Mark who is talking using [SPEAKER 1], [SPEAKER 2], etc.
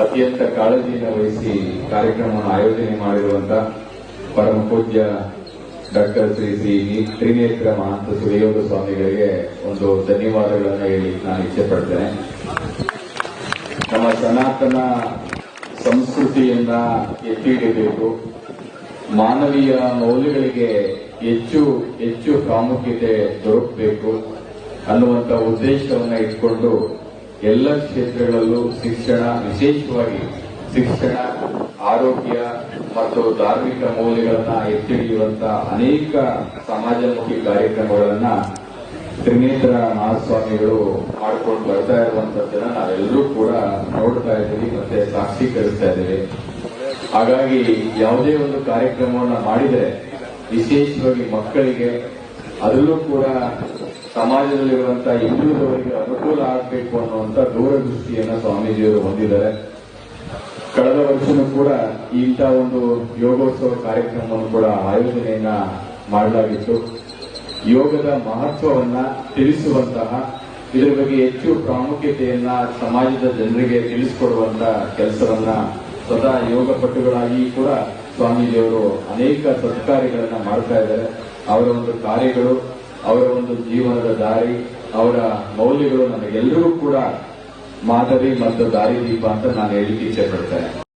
[SPEAKER 1] ಅತ್ಯಂತ ಕಾಳಜಿಯನ್ನು ವಹಿಸಿ ಕಾರ್ಯಕ್ರಮವನ್ನು ಆಯೋಜನೆ ಮಾಡಿರುವಂತ ಪರಮ ಪೂಜ್ಯ ಡಾಕ್ಟರ್ ಶ್ರೀ ಶ್ರೀ ತ್ರಿನೇತ್ರ ಮಹಾಂತ ಸುರೇಯೋಗ ಸ್ವಾಮಿಗಳಿಗೆ ಒಂದು ಧನ್ಯವಾದಗಳನ್ನು ಹೇಳಿ ನಾನು ಇಚ್ಛೆ ಪಡ್ತೇನೆ. ನಮ್ಮ ಸನಾತನ ಸಂಸ್ಕೃತಿಯನ್ನ ಎತ್ತಿ ಹಿಡಿಯಬೇಕು ಮಾನವೀಯ ಮೌಲ್ಯಗಳಿಗೆ ಹೆಚ್ಚು ಹೆಚ್ಚು ಪ್ರಾಮುಖ್ಯತೆ ದೊರಕಬೇಕು ಅನ್ನುವಂತ ಉದ್ದೇಶವನ್ನು ಇಟ್ಕೊಂಡು ಎಲ್ಲ ಕ್ಷೇತ್ರಗಳಲ್ಲೂ ಶಿಕ್ಷಣ ವಿಶೇಷವಾಗಿ ಶಿಕ್ಷಣ, ಆರೋಗ್ಯ ಮತ್ತು ಧಾರ್ಮಿಕ ಮೌಲ್ಯಗಳನ್ನ ಎತ್ತಿ ಹಿಡಿಯುವಂತ ಅನೇಕ ಸಮಾಜಮುಖಿ ಕಾರ್ಯಕ್ರಮಗಳನ್ನ ತ್ರಿನೇತ್ರ ಮಹಾಸ್ವಾಮಿಗಳು ಮಾಡ್ಕೊಂಡು ಬರ್ತಾ ಇರುವಂತದ್ದನ್ನ ನಾವೆಲ್ಲರೂ ಕೂಡ ನೋಡ್ತಾ ಇದ್ದೀವಿ ಮತ್ತೆ ಸಾಕ್ಷೀಕರಿಸ್ತಾ ಇದ್ದೀವಿ. ಹಾಗಾಗಿ ಯಾವುದೇ ಒಂದು ಕಾರ್ಯಕ್ರಮವನ್ನ ಮಾಡಿದರೆ ವಿಶೇಷವಾಗಿ ಮಕ್ಕಳಿಗೆ ಅದರಲ್ಲೂ ಕೂಡ ಸಮಾಜದಲ್ಲಿರುವಂತಹ ಹಿಂದುಳಿದವರಿಗೆ ಅನುಕೂಲ ಆಗಬೇಕು ಅನ್ನುವಂತ ದೂರದೃಷ್ಟಿಯನ್ನ ಸ್ವಾಮೀಜಿಯವರು ಹೊಂದಿದ್ದಾರೆ. ಕಳೆದ ವರ್ಷನೂ ಕೂಡ ಇಂಥ ಒಂದು ಯೋಗೋತ್ಸವ ಕಾರ್ಯಕ್ರಮವನ್ನು ಕೂಡ ಆಯೋಜನೆಯನ್ನ ಮಾಡಲಾಗಿತ್ತು. ಯೋಗದ ಮಹತ್ವವನ್ನ ತಿಳಿಸುವಂತಹ, ಇದರ ಬಗ್ಗೆ ಹೆಚ್ಚು ಪ್ರಾಮುಖ್ಯತೆಯನ್ನ ಸಮಾಜದ ಜನರಿಗೆ ತಿಳಿಸಿಕೊಡುವಂತ ಕೆಲಸವನ್ನ ಸ್ವತಃ ಯೋಗ ಪಟುಗಳಾಗಿ ಕೂಡ ಸ್ವಾಮೀಜಿಯವರು ಅನೇಕ ಸತ್ಕಾರ್ಯಗಳನ್ನ ಮಾಡ್ತಾ ಇದ್ದಾರೆ. ಅವರ ಒಂದು ಕಾರ್ಯಗಳು, ಅವರ ಒಂದು ಜೀವನದ ದಾರಿ ಅವರ ಮೌಲ್ಯಗಳು ನಮಗೆಲ್ಲರಿಗೂ ಕೂಡ ಮಾದರಿ ಮತ್ತು ದಾರಿದೀಪ ಅಂತ ನಾನು ಹೇಳಿಕ್ಕೆ ಇಚ್ಛೆ ಪಡ್ತೇನೆ.